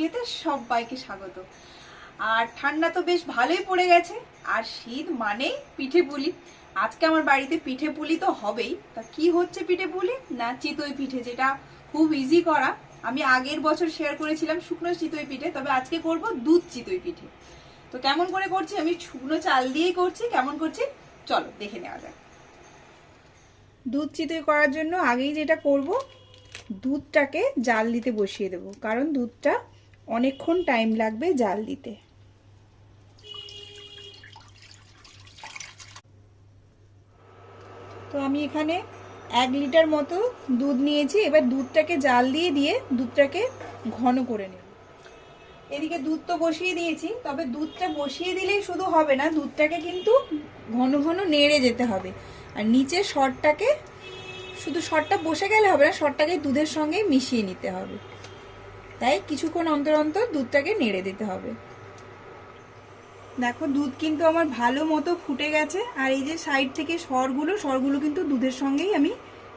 ভিডিওতে সবাইকে স্বাগত। আর ঠান্ডা তো বেশ ভালোই পড়ে গেছে, আর শীত মানেই পিঠে পুলি। আজকে আমার বাড়িতে পিঠে পুলি তো হবেই। তা কি হচ্ছে পিঠে পুলি? না চিতই পিঠে, যেটা খুব ইজি করা। আমি আগের বছর শেয়ার করেছিলাম শুকনো চিতই পিঠে, তবে আজকে করব দুধ চিতই পিঠে। তো কেমন করে করছি? আমি শুকনো চাল দিয়েই করছি। কেমন করছি? চলো, দেখে নেওয়া যাক। দুধ চিতই করার জন্য আগেই যেটা করব, দুধটাকে জাল দিতে বসিয়ে দেব। কারণ দুধটা অনেকক্ষণ টাইম লাগবে জাল দিতে। তো আমি এখানে এক লিটার মতো দুধ নিয়েছি, এবার দুধটাকে জাল দিয়ে দিয়ে দুধটাকে ঘন করে নেব। এদিকে দুধ তো বসিয়ে দিয়েছি, তবে দুধটা বসিয়ে দিলেই শুধু হবে না, দুধটাকে কিন্তু ঘন ঘন নেড়ে যেতে হবে। আর নিচে শরটাকে শুধু শরটা বসে গেলে হবে না শরটাকে দুধের সঙ্গে মিশিয়ে নিতে হবে। তাই কিছুক্ষণ অন্তর অন্তর দুধটাকে নেড়ে দিতে হবে। দেখো দুধ কিন্তু আমার ভালো মতো ফুটে গেছে আর এই যে সাইড থেকে সরগুলো সরগুলো কিন্তু দুধের সঙ্গেই আমি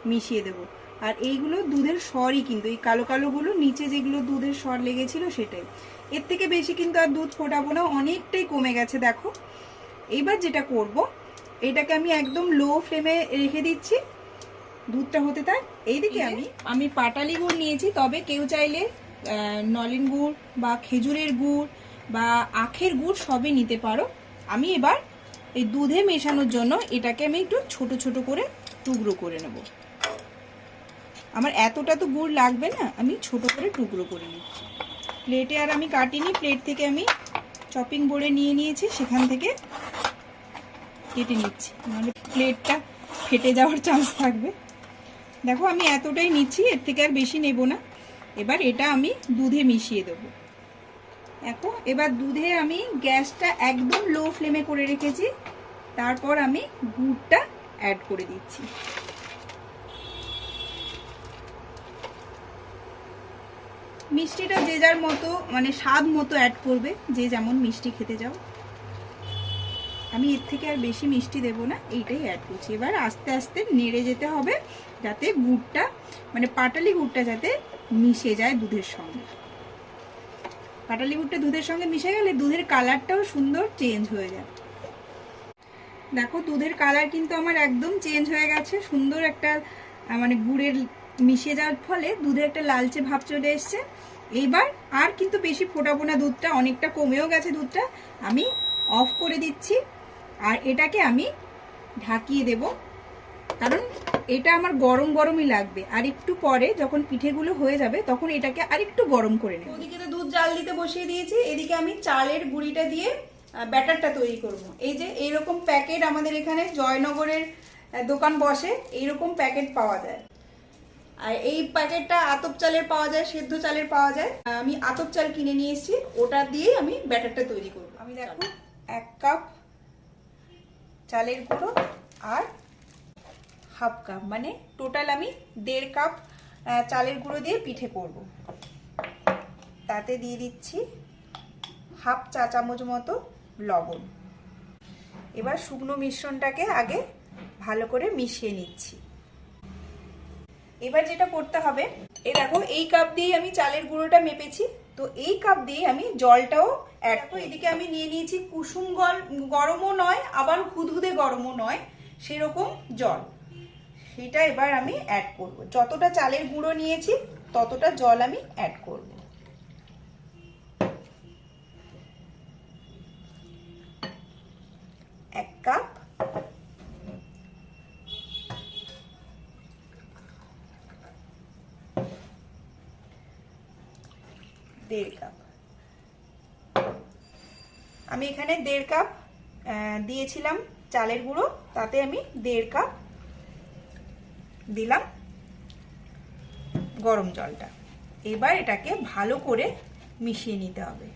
মিশিয়ে দেব। আর এইগুলো দুধের সরই কিন্তু এই কালো কালোগুলো নিচে যেগুলো দুধের সর লেগেছিল সেটাই। এর থেকে বেশি কিন্তু আর দুধ ফোটাবো না অনেকটাই কমে গেছে দেখো। এইবার যেটা করব এটাকে আমি একদম লো ফ্লেমে রেখে দিচ্ছি। দুধটা হতে থাক এইদিকে আমি আমি পাটালি গুড় নিয়েছি তবে কেউ চাইলে নলেন গুড় বা খেজুরের গুড় বা আখের গুড় সবই নিতে পারো। আমি এবার এই দুধে মেশানোর জন্য এটাকে আমি একটু ছোট ছোট করে টুকরো করে নেব। আমার এতটা তো গুড় লাগবে না, আমি ছোট করে টুকরো করে নিচ্ছি। প্লেটে আর আমি কাটিনি, প্লেট থেকে আমি চপিং বোর্ডে নিয়ে নিয়েছি, সেখান থেকে কেটে নিচ্ছি। নাহলে প্লেটটা ফেটে যাওয়ার চান্স থাকবে। দেখো আমি এতটাই নিচ্ছি, এর থেকে আর বেশি নেব না। এবার এটা আমি দুধে মিশিয়ে দেবো। দেখো, এবার দুধে আমি গ্যাসটা একদম লো ফ্লেমে করে রেখেছি। তারপর আমি গুড়টা অ্যাড করে দিচ্ছি। মিষ্টিটা যে যার মতো মানে স্বাদ মতো অ্যাড করবে, যে যেমন মিষ্টি খেতে যাও আমি এর থেকে আর বেশি মিষ্টি দেব না, এইটাই অ্যাড করছি। এবার আস্তে আস্তে নেড়ে যেতে হবে, যাতে গুড়টা মানে পাটালি গুড়টা যাতে মিশে যায় দুধের সঙ্গে। পাটালি গুড়টা দুধের সঙ্গে মিশে গেলে দুধের কালারটাও সুন্দর চেঞ্জ হয়ে যায়। দেখো, দুধের কালার কিন্তু আমার একদম চেঞ্জ হয়ে গেছে। সুন্দর একটা মানে গুড়ের মিশে যাওয়ার ফলে দুধে একটা লালচে ভাব চলে এসছে। এইবার আর কিন্তু বেশি ফোটাবো না দুধটা, অনেকটা কমেও গেছে দুধটা। আমি অফ করে দিচ্ছি। আর এটাকে আমি ঢাকিয়ে দেব। কারণ এটা আমার গরম গরমই লাগবে। আর একটু পরে যখন পিঠেগুলো হয়ে যাবে, তখন এটাকে আর একটু গরম করে নেব। ওদিকে তো দুধ জাল দিতে বসিয়ে দিয়েছি। এদিকে আমি চালের গুঁড়িটা দিয়ে ব্যাটারটা তৈরি করব। এই যে এইরকম প্যাকেট আমাদের এখানে জয়নগরের দোকান বসে, এইরকম প্যাকেট পাওয়া যায়। আর এই প্যাকেটটা আতপ চালের পাওয়া যায়, সেদ্ধ চালের পাওয়া যায়। আমি আতপ চাল কিনে নিয়ে এসেছি। ওটা দিয়ে আমি ব্যাটারটা তৈরি করব। আমি দেখো, এক কাপ চালের গুঁড়ো আর হাফ কাপ মানে টোটাল আমি দেড় কাপ চালের গুঁড়ো দিয়ে পিঠে করব। তাতে দিয়ে দিচ্ছি হাফ চা চামচ মতো লবণ। এবার শুকনো মিশ্রণটাকে আগে ভালো করে মিশিয়ে নিচ্ছি। এবার যেটা করতে হবে এই দেখো, এই কাপ দিয়ে আমি চালের গুঁড়োটা মেপেছি। তো এই কাপ দিয়ে আমি জলটাও অ্যাড এদিকে আমি নিয়ে নিয়েছি কুসুম গরমও নয়, আবার হুদহুদে গরমও নয়, সেরকম জল। সেটা এবার আমি অ্যাড করব। যতটা চালের গুঁড়ো নিয়েছি, ততটা জল আমি অ্যাড করব। এক কাপ দেড় কাপ। আমি এখানে দেড় কাপ দিয়েছিলাম চালের গুঁড়ো, তাতে আমি দেড় কাপ দিলাম গরম জলটা। এবার এটাকে ভালো করে মিশিয়ে নিতে হবে।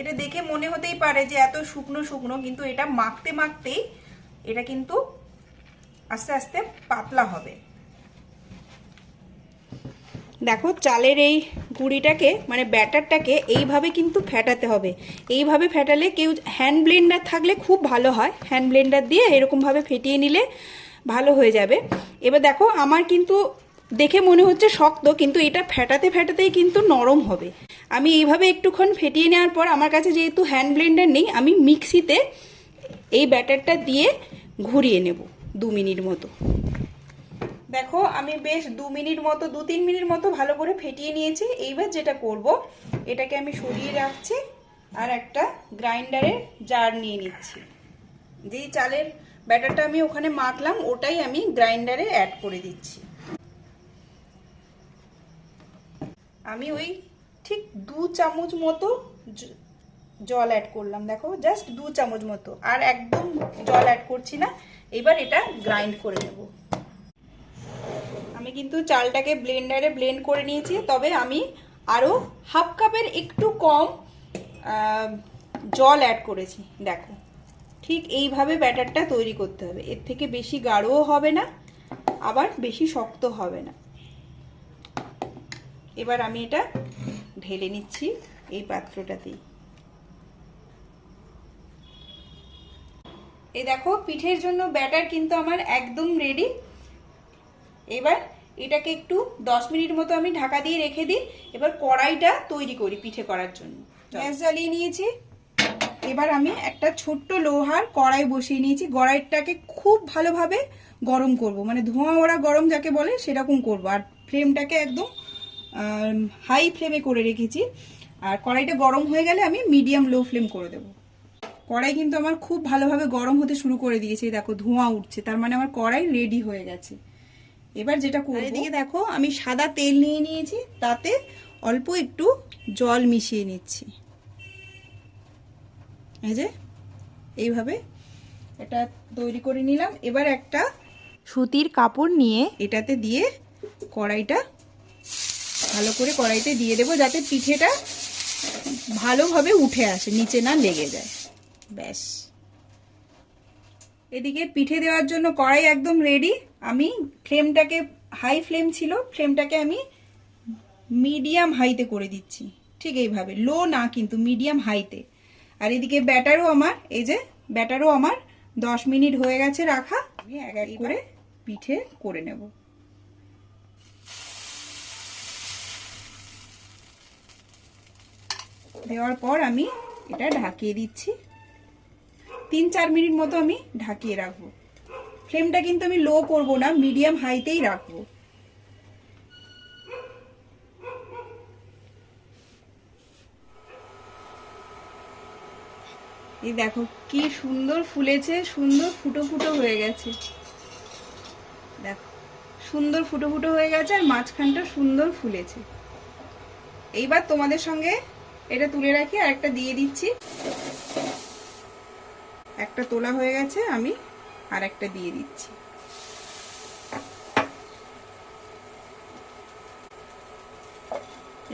এটা দেখে মনে হতেই পারে যে এত শুকনো শুকনো, কিন্তু এটা মাখতে মাখতেই এটা কিন্তু আস্তে আস্তে পাতলা হবে। দেখো চালের এই গুঁড়িটাকে মানে ব্যাটারটাকে এইভাবে কিন্তু ফেটাতে হবে। এইভাবে ফেটালে কেউ হ্যান্ড ব্লেন্ডার থাকলে খুব ভালো হয়। হ্যান্ড ব্লেন্ডার দিয়ে এরকমভাবে ফেটিয়ে নিলে ভালো হয়ে যাবে। এবার দেখো, আমার কিন্তু দেখে মনে হচ্ছে শক্ত, কিন্তু এটা ফেটাতে ফেটাতেই কিন্তু নরম হবে। আমি এইভাবে একটুক্ষণ ফেটিয়ে নেওয়ার পর আমার কাছে যেহেতু হ্যান্ড ব্লেন্ডার নেই, আমি মিক্সিতে এই ব্যাটারটা দিয়ে ঘুরিয়ে নেব দু মিনিট মতো। দেখো, আমি বেশ দু মিনিট মতো, দু তিন মিনিট মতো ভালো করে ফেটিয়ে নিয়েছি। এইবার যেটা করব, এটাকে আমি সরিয়ে রাখছি আর একটা গ্রাইন্ডারে জার নিয়ে নিচ্ছি। যেই চালের ব্যাটারটা আমি ওখানে মাখলাম, ওটাই আমি গ্রাইন্ডারে অ্যাড করে দিচ্ছি। আমি ওই ঠিক দু চামচ মতো জল অ্যাড করলাম, দেখো জাস্ট দু চামচ মতো। আর একদম জল অ্যাড করছি না, এবার এটা গ্রাইন্ড করে নেব। কিন্তু চালটাকে ব্লেন্ডারে ব্লেন্ড করে নিয়েছি। তবে আমি আরও হাফ কাপের একটু কম জল অ্যাড করেছি, দেখো। ঠিক এইভাবে ব্যাটারটা তৈরি করতে হবে। এর থেকে বেশি গাঢ়ও হবে না, আবার বেশি শক্ত হবে না। এবার আমি এটা ঢেলে নিচ্ছি এই পাত্রটাতেই। এই দেখো, পিঠের জন্য ব্যাটার কিন্তু আমার একদম রেডি এবার এটাকে একটু দশ মিনিট মতো আমি ঢাকা দিয়ে রেখে দিই। এবার কড়াইটা তৈরি করি পিঠে করার জন্য। গ্যাস জ্বালিয়ে নিয়েছি। এবার আমি একটা ছোট্ট লোহার কড়াই বসিয়ে নিয়েছি। কড়াইটাকে খুব ভালোভাবে গরম করব। মানে ধোঁয়া ওড়া গরম যাকে বলে সেরকম করব। আর ফ্লেমটাকে একদম হাই ফ্লেমে করে রেখেছি। আর কড়াইটা গরম হয়ে গেলে আমি মিডিয়াম লো ফ্লেম করে দেবো। কড়াই কিন্তু আমার খুব ভালোভাবে গরম হতে শুরু করে দিয়েছে। দেখো ধোঁয়া উঠছে। তার মানে আমার কড়াই রেডি হয়ে গেছে। এবার যেটা করব এদিকে দেখো, আমি সাদা তেল নিয়ে নিয়েছি, তাতে অল্প একটু জল মিশিয়ে নিচ্ছি। এই যে, এইভাবে এটা তৈরি করে নিলাম। এবার একটা সুতির কাপড় নিয়ে এটাতে দিয়ে কড়াইটা, ভালো করে কড়াইতে দিয়ে দেবো যাতে পিঠেটা ভালোভাবে উঠে আসে, নিচে না লেগে যায়। ব্যাস। এদিকে পিঠে দেওয়ার জন্য কড়াই একদম রেডি আমি ফ্লেমটাকে হাই ফ্লেম ছিল ফ্লেমটাকে আমি মিডিয়াম হাইতে করে দিচ্ছি। ঠিক এইভাবে লো না কিন্তু মিডিয়াম হাইতে আর এদিকে ব্যাটারও আমার, এই যে ব্যাটারও আমার, দশ মিনিট হয়ে গেছে রাখা। আমি এক এক করে পিঠে করে নেব। দেওয়ার পর আমি এটা ঢাকিয়ে দিচ্ছি। তিন চার মিনিট মতো আমি ঢাকিয়ে রাখব। ফ্লেমটা কিন্তু আমি লো করব না, মিডিয়াম হাইতেই রাখব। এই দেখো, কি সুন্দর ফুলেছে, সুন্দর ফুটো ফুটো হয়ে গেছে। দেখো, সুন্দর ফুটো ফুটো হয়ে গেছে আর মাঝখানটা সুন্দর ফুলেছে। এইবার তোমাদের সঙ্গে এটা তুলে রাখি আর একটা দিয়ে দিচ্ছি। একটা তোলা হয়ে গেছে, আমি আর একটা দিয়ে দিচ্ছি।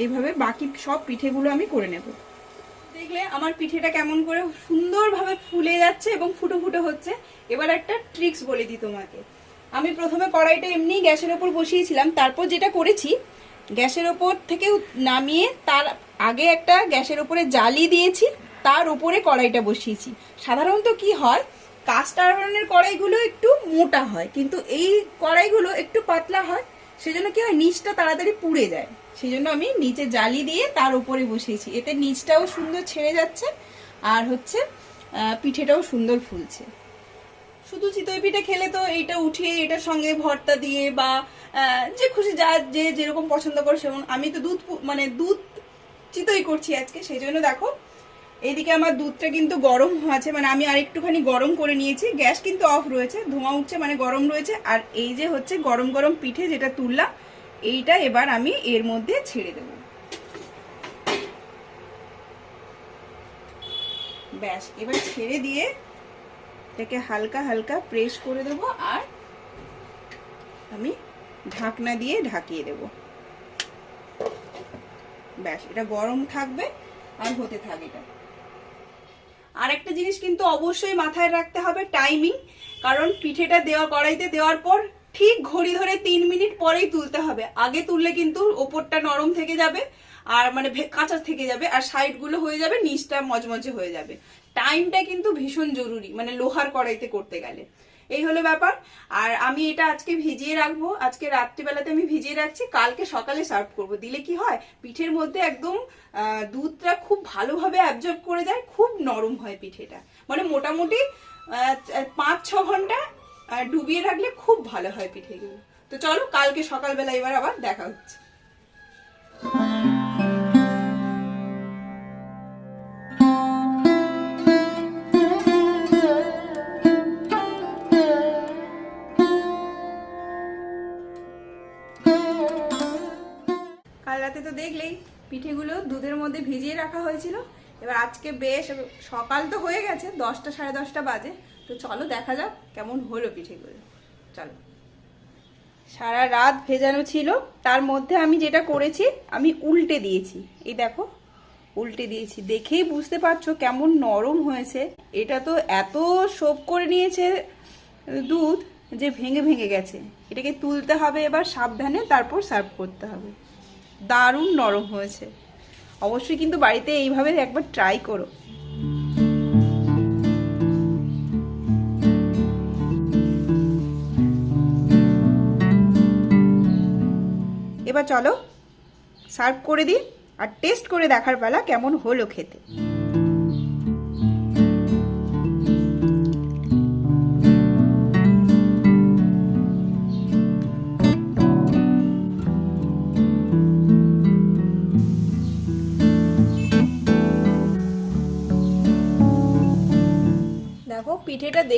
এইভাবে বাকি সব পিঠেগুলো আমি করে নেব। দেখলে আমার পিঠেটা কেমন করে সুন্দরভাবে ফুলে যাচ্ছে এবং ফুটো ফুটো হচ্ছে। এবার একটা ট্রিক্স বলে দিই তোমাকে। আমি প্রথমে কড়াইটা এমনি গ্যাসের ওপর বসিয়েছিলাম, তারপর যেটা করেছি, গ্যাসের ওপর থেকে নামিয়ে তার আগে একটা গ্যাসের ওপরে জালি দিয়েছি তার উপরে কড়াইটা বসিয়েছি। সাধারণত কি হয় কাস্ট আয়রনের কড়াইগুলো একটু মোটা হয়, কিন্তু এই কড়াইগুলো একটু পাতলা হয়, সেজন্য কি হয়, নিচটা তাড়াতাড়ি পুড়ে যায়। সেই জন্য আমি নিচে জালি দিয়ে তার উপরে বসিয়েছি। এতে নিচটাও সুন্দর ছেড়ে যাচ্ছে, আর হচ্ছে পিঠেটাও সুন্দর ফুলছে। শুধু চিতই পিঠে খেলে তো এইটা উঠিয়ে, এটার সঙ্গে ভর্তা দিয়ে বা যে খুশি যা, যে যেরকম পছন্দ করে সেরকম। আমি তো দুধ মানে দুধ চিতই করছি আজকে সেই জন্য দেখো এইদিকে আমার দুধটা কিন্তু গরম আছে মানে আমি আরেকটুখানি গরম করে নিয়েছি। গ্যাস কিন্তু অফ রয়েছে, ধোঁয়া উঠছে মানে গরম রয়েছে। আর এই যে হচ্ছে গরম গরম পিঠে যেটা তুললাম, এইটা এবার আমি এর মধ্যে ছেড়ে দেবো। ব্যাস, এবার ছেড়ে দিয়ে এটাকে হালকা হালকা প্রেস করে দেবো আর আমি ঢাকনা দিয়ে ঢাকিয়ে দেব। ব্যাস, এটা গরম থাকবে আর হতে থাকে এটা। আর একটা জিনিস কিন্তু অবশ্যই মাথায় রাখতে হবে টাইমিং কারণ পিঠেটা দেওয়া, কড়াইতে দেওয়ার পর ঠিক ঘড়ি ধরে তিন মিনিট পরেই তুলতে হবে। আগে তুললে কিন্তু ওপরটা নরম থেকে যাবে, আর মানে কাঁচা থেকে যাবে, আর সাইডগুলো হয়ে যাবে, নিচটা মজমজে হয়ে যাবে। টাইমটা কিন্তু ভীষণ জরুরি মানে লোহার কড়াইতে করতে গেলে। এই হলো ব্যাপার। আর আমি এটা আজকে ভিজিয়ে রাখব। আজকে রাত্রিবেলাতে আমি ভিজিয়ে রাখছি। কালকে সকালে সার্ভ করব। দিলে কি হয়, পিঠের মধ্যে একদম দুধটা খুব ভালোভাবে অ্যাবজর্ব করে যায়, খুব নরম হয় পিঠেটা। মানে মোটামুটি পাঁচ, ছ ঘণ্টা ডুবিয়ে রাখলে খুব ভালো হয় পিঠেগুলো। তো চলো, কালকে সকালবেলা এবার আবার দেখা হচ্ছে। কাল রাতে তো দেখলেই পিঠেগুলো দুধের মধ্যে ভিজিয়ে রাখা হয়েছিল। এবার আজকে বেশ সকাল তো হয়ে গেছে, দশটা সাড়ে দশটা বাজে। তো চলো দেখা যাক কেমন হলো পিঠেগুলো। চলো। সারা রাত ভেজানো ছিল, তার মধ্যে আমি যেটা করেছি, আমি উল্টে দিয়েছি। এই দেখো, উল্টে দিয়েছি। দেখেই বুঝতে পারছ কেমন নরম হয়েছে। এটা তো এত সোপ করে নিয়েছে দুধ যে ভেঙে ভেঙে গেছে। এটাকে তুলতে হবে এবার সাবধানে, তারপর সার্ভ করতে হবে। দারুণ নরম হয়েছে। অবশ্যই কিন্তু বাড়িতে এইভাবে একবার ট্রাই করো। এবার চলো সার্ভ করে দিই আর টেস্ট করে দেখার বেলা কেমন হলো খেতে।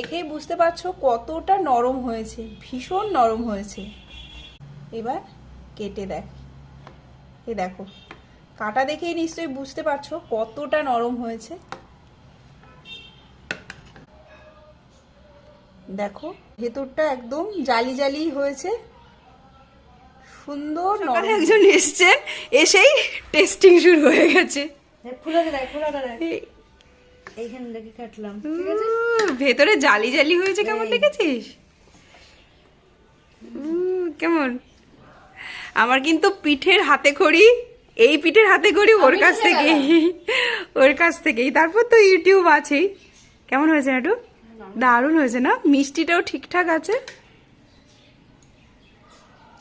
দেখেই বুঝতে পারছ কতটা নরম হয়েছে ভীষণ নরম হয়েছে। এবার কেটে দেখ। এই দেখো কাটা দেখেই নিশ্চয়ই বুঝতে পারছ কতটা নরম হয়েছে। দেখো ভেতরটা একদম জালি জালি হয়েছে। সুন্দর একজন এসছেন এসেই টেস্টিং শুরু হয়ে গেছে। এইখানে লেগে কাটলাম ভেতরে জালি জালি হয়েছে কেমন দেখেছিস? কেমন? আমার কিন্তু পিঠের হাতে খড়ি এই পিঠের হাতে খড়ি ওর কাছ থেকে ওর কাছ থেকেই। তারপর তো ইউটিউব আছেই। কেমন হয়েছে একটু দারুণ। হয়েছে না? মিষ্টিটাও ঠিকঠাক আছে?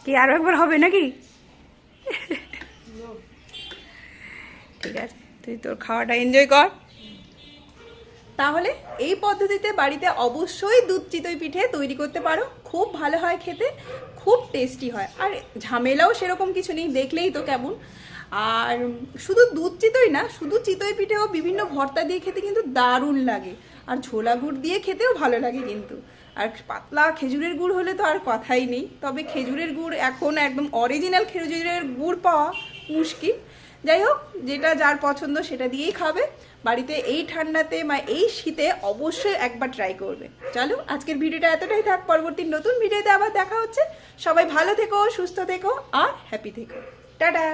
কি আরও একবার হবে নাকি? ঠিক আছে তুই তোর খাওয়াটা এনজয় কর। তাহলে এই পদ্ধতিতে বাড়িতে অবশ্যই দুধ চিতই পিঠে তৈরি করতে পারো। খুব ভালো হয় খেতে, খুব টেস্টি হয়। আর ঝামেলাও সেরকম কিছু নেই, দেখলেই তো কেমন। আর শুধু দুধ চিতই না, শুধু চিতই পিঠেও বিভিন্ন ভর্তা দিয়ে খেতে কিন্তু দারুণ লাগে। আর ছোলা গুড় দিয়ে খেতেও ভালো লাগে কিন্তু। আর পাতলা খেজুরের গুড় হলে তো আর কথাই নেই। তবে খেজুরের গুড় এখন একদম অরিজিনাল খেজুরের গুড় পাওয়া মুশকিল। যাই হোক, যেটা যার পছন্দ সেটা দিয়েই খাবে। বাড়িতে এই ঠান্ডাতে বা এই শীতে অবশ্যই একবার ট্রাই করবে। চলো, আজকের ভিডিওটা এতটাই থাক, পরবর্তী নতুন ভিডিওতে আবার দেখা হচ্ছে। সবাই ভালো থেকো, সুস্থ থেকো, আর হ্যাপি থেকো। টাটা!